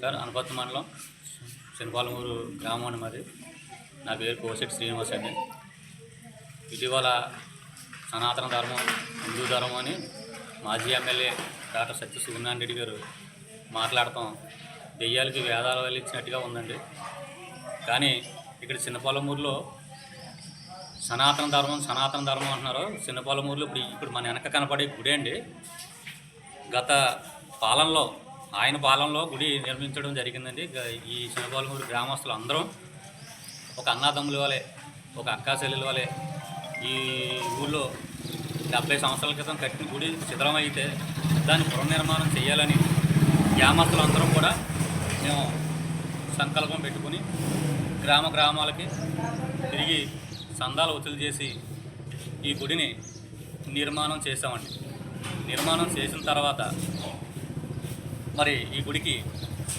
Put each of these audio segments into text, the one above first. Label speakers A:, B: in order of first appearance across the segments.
A: Sir Anaparthi మండలం. శనిపాలమూరు గ్రామం అని మాది. నా పేరు కోసెట్ శ్రీనివాస్ అండి. ఇటీవల సనాతన ధర్మం హిందూ ధర్మం అని మాజీ ఎమ్మెల్యే డాక్టర్ సత్య సూర్యనారాయణ రెడ్డి గారు మాట్లాడటం దెయ్యాలకి వేదాలు వెళ్ళించినట్టుగా ఉందండి. కానీ ఇక్కడ చిన్నపాలమూరులో సనాతన ధర్మం సనాతన ధర్మం అంటున్నారు. చిన్నపాలమూరులో ఇప్పుడు ఇప్పుడు మన వెనక కనపడే గుడి అండి. గత పాలనలో ఆయన పాలనలో గుడి నిర్మించడం జరిగిందండి. ఈ శివపాలమూరు గ్రామస్తులు అందరం ఒక అన్నదమ్ముల వలె ఒక అక్కా చెల్లెల వలె ఈ ఊళ్ళో డెబ్బై సంవత్సరాల క్రితం కట్టిన గుడి శిథిలమైతే దాన్ని పునర్నిర్మాణం చేయాలని గ్రామస్తులు అందరం కూడా మేము సంకల్పం పెట్టుకుని గ్రామ గ్రామాలకి తిరిగి సందాలు వసూలు చేసి ఈ గుడిని నిర్మాణం చేసామండి నిర్మాణం చేసిన తర్వాత మరి ఈ గుడికి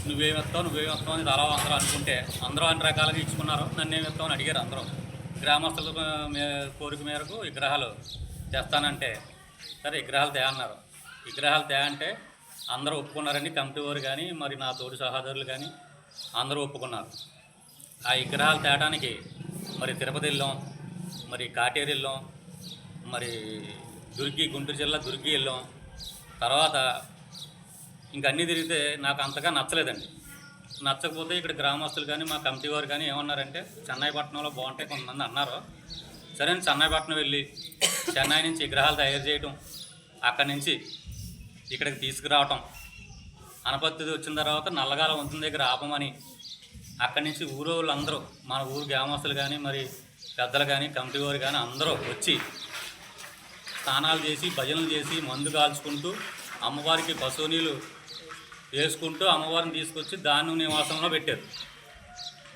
A: నువ్వేం ఎత్తావు నువ్వేం ఎత్తావు అని తలా అందరూ అనుకుంటే అందరూ అన్ని రకాలుగా ఇచ్చుకున్నారు. నన్ను ఏం ఎత్తావు అని అడిగారు అందరూ. గ్రామస్తుల కోరిక మేరకు విగ్రహాలు తెస్తానంటే సరే విగ్రహాలు తే అన్నారు. విగ్రహాలు తే అంటే అందరూ ఒప్పుకున్నారండి కమిటీ వారు కానీ మరి నా తోటి సహోదరులు కానీ అందరూ ఒప్పుకున్నారు. ఆ విగ్రహాలు తేటానికి మరి తిరుపతి వెళ్ళాం మరి కాటేరు వెళ్ళాం మరి దుర్గి గుంటూరు జిల్లా దుర్గి వెళ్ళాం. తర్వాత ఇంక అన్నీ తిరిగితే నాకు అంతగా నచ్చలేదండి. నచ్చకపోతే ఇక్కడ గ్రామస్తులు కానీ మా కమిటీ వారు కానీ ఏమన్నారంటే చెన్నైపట్నంలో బాగుంటాయి కొంతమంది అన్నారు. సరే అని చెన్నైపట్నం వెళ్ళి చెన్నై నుంచి విగ్రహాలు తయారు చేయటం అక్కడి నుంచి ఇక్కడికి తీసుకురావటం అనపత్తి వచ్చిన తర్వాత నల్లగాల వంతుల దగ్గర ఆపమని అక్కడి నుంచి ఊరు వాళ్ళందరూ మన ఊరు గ్రామస్తులు కానీ మరి పెద్దలు కానీ కమిటీ వారు కానీ అందరూ వచ్చి స్నానాలు చేసి భజనలు చేసి మందు కాల్చుకుంటూ అమ్మవారికి పశువు నీళ్ళు వేసుకుంటూ అమ్మవారిని తీసుకొచ్చి ధాన్యం నివాసంలో పెట్టారు.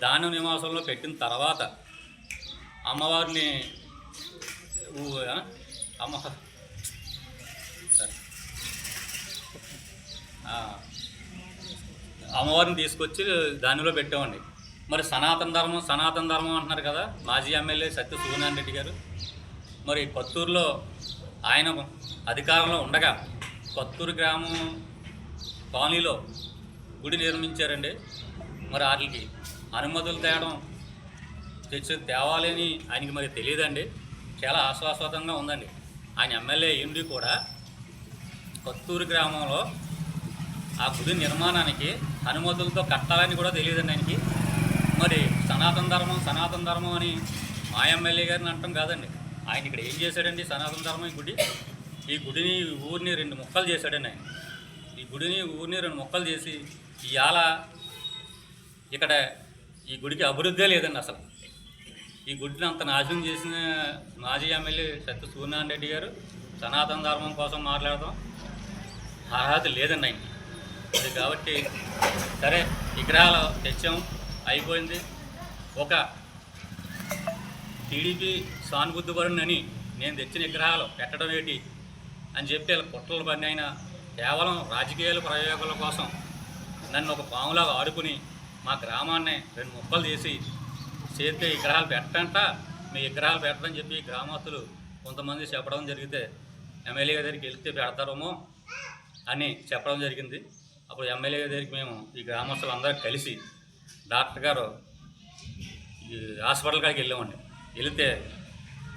A: ధాన్యం నివాసంలో పెట్టిన తర్వాత అమ్మవారిని ఊ- అమ్మ అమ్మవారిని తీసుకొచ్చి దానిలో పెట్టామండి మరి సనాతన ధర్మం సనాతన ధర్మం అంటున్నారు కదా మాజీ ఎమ్మెల్యే సత్య సూర్యనారాయణ రెడ్డి గారు. మరి కొత్తూరులో ఆయన అధికారంలో ఉండగా కొత్తూరు గ్రామం కాలనీలో గుడి నిర్మించారండి. మరి వాటికి అనుమతులు తేవడం తెచ్చి తేవాలని ఆయనకి మరి తెలియదండి. చాలా ఆశ్వాసంగా ఉందండి. ఆయన ఎమ్మెల్యే అయ్యింది కూడా కొత్తూరు గ్రామంలో ఆ గుడి నిర్మాణానికి అనుమతులతో కట్టాలని కూడా తెలియదండి ఆయనకి. మరి సనాతన ధర్మం సనాతన ధర్మం అని మా ఎమ్మెల్యే గారిని అంటాం కాదండి. ఆయన ఇక్కడ ఏం చేశాడండి? సనాతన ధర్మం ఈ గుడి? ఈ గుడిని ఊరిని రెండు ముక్కలు చేశాడండి ఆయన. గుడిని ఊరిని రెండు ముక్కలు చేసి ఇవాళ ఇక్కడ ఈ గుడికి అభివృద్ధే లేదండి అసలు. ఈ గుడిని అంత నాశనం చేసిన మాజీ ఎమ్మెల్యే సత్య సూర్యనారాయణ రెడ్డి గారు సనాతన ధర్మం కోసం మాట్లాడదాం అర్హత లేదండి ఆయనకి. అది కాబట్టి సరే విగ్రహాలు తెచ్చాం అయిపోయింది. ఒక టీడీపీ సానుబుద్ధి పరుణని నేను తెచ్చిన విగ్రహాలు పెట్టడం ఏంటి అని చెప్పి వాళ్ళ కుట్రలు పని అయినా కేవలం రాజకీయాల ప్రయోగాల కోసం నన్ను ఒక పాములాగా ఆడుకుని మా గ్రామాన్ని రెండు ముక్కలు చేసి చేస్తే విగ్రహాలు పెట్టంట మీ విగ్రహాలు పెట్టడం చెప్పి గ్రామస్తులు కొంతమంది చెప్పడం జరిగితే ఎమ్మెల్యే దగ్గరికి వెళ్తే పెడతారేమో అని చెప్పడం జరిగింది. అప్పుడు ఎమ్మెల్యే దగ్గరికి మేము ఈ గ్రామస్తులు అందరూ కలిసి డాక్టర్ గారు ఈ హాస్పిటల్ కాడికి వెళ్ళామండి. వెళితే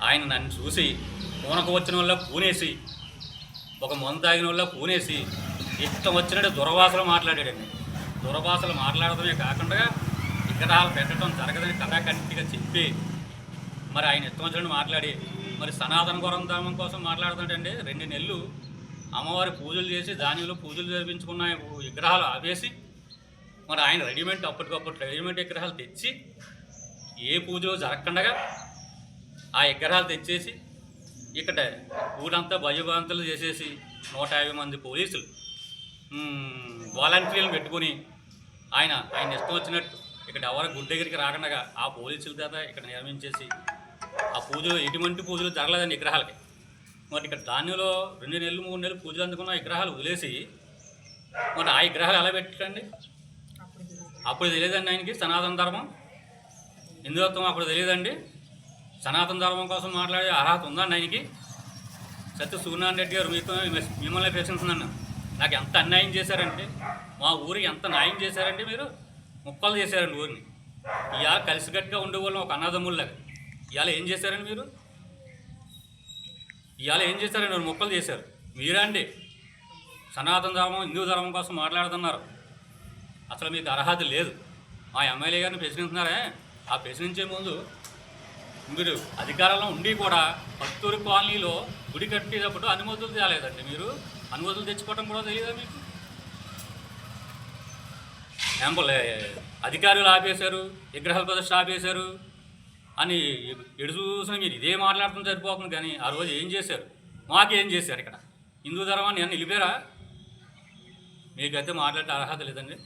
A: ఆయన నన్ను చూసి పూనకు వచ్చిన వల్ల పూనేసి ఒక మందు తాగిన వల్ల పూనేసి ఇష్టం వచ్చినట్టు దుర్వాసలు మాట్లాడాడండి. దుర్వాసలు మాట్లాడటమే కాకుండా విగ్రహాలు పెట్టడం జరగదని కథాకంటిగా చెప్పి మరి ఆయన ఇష్టం వచ్చినట్టు మాట్లాడి మరి సనాతన గురం ధర్మం కోసం మాట్లాడుతుంటండి రెండు నెలలు అమ్మవారి పూజలు చేసి ధాన్యంలో పూజలు జరిపించుకున్న విగ్రహాలు ఆపేసి మరి ఆయన రెడీమేడ్ అప్పటికప్పుడు రెడీమేడ్ విగ్రహాలు తెచ్చి ఏ పూజలు జరగకుండా ఆ విగ్రహాలు తెచ్చేసి ఇక్కడ ఊరంతా భయభ్రాంతులు చేసేసి నూట యాభై మంది పోలీసులు వాలంటీర్లు పెట్టుకొని ఆయన ఆయన ఇష్టం వచ్చినట్టు ఇక్కడ ఎవరి గుడి దగ్గరికి రాకుండా ఆ పోలీసుల చేత ఇక్కడ నిర్మించేసి ఆ పూజలు ఎటువంటి పూజలు జరగలేదండి విగ్రహాలకి. మరి ఇక్కడ ధాన్యంలో రెండు నెలలు మూడు నెలలు పూజలు అందుకున్న విగ్రహాలు వదిలేసి మరి ఆ విగ్రహాలు ఎలా పెట్టండి అప్పుడు తెలియదండి ఆయనకి సనాతన ధర్మం? హిందుత్వం అప్పుడు తెలియదండి? సనాతన ధర్మం కోసం మాట్లాడే అర్హత ఉందండి ఆయనకి? సత్య సూర్యనారాయణ రెడ్డి గారు మీతో మిమ్మల్ని ప్రశ్నిస్తున్నాను. నాకు ఎంత అన్యాయం చేశారంటే మా ఊరికి ఎంత న్యాయం చేశారంటే మీరు ముక్కలు చేశారండి ఊరిని. ఇవాళ కలిసికట్టుగా ఉండేవాళ్ళం ఒక అన్నదమ్ముళ్ళగా ఇవాళ ఏం చేశారండి మీరు? ఇవాళ ఏం చేశారండి? మీరు ముక్కలు చేశారు. మీరండి సనాతన ధర్మం హిందూ ధర్మం కోసం మాట్లాడుతున్నారు. అసలు మీకు అర్హత లేదు. మా ఎమ్మెల్యే గారిని ప్రశ్నిస్తున్నారే? ఆ ప్రశ్నించే ముందు మీరు అధికారంలో ఉండి కూడా పత్తూరు కాలనీలో గుడి కట్టేటప్పుడు అనుమతులు తేలేదండి మీరు. అనుమతులు తెచ్చుకోవడం కూడా తెలియదా మీకు? ఏంబలే అధికారులు ఆపేశారు విగ్రహాల ప్రదర్శన ఆపేశారు అని ఎడు చూసిన మీరు ఇదే మాట్లాడటం సరిపోతుంది కానీ ఆ రోజు ఏం చేశారు? మాకేం చేశారు ఇక్కడ? హిందూ ధర్మాన్ని అన్ని నిలిపారా? మీకైతే మాట్లాడే అర్హత లేదండి.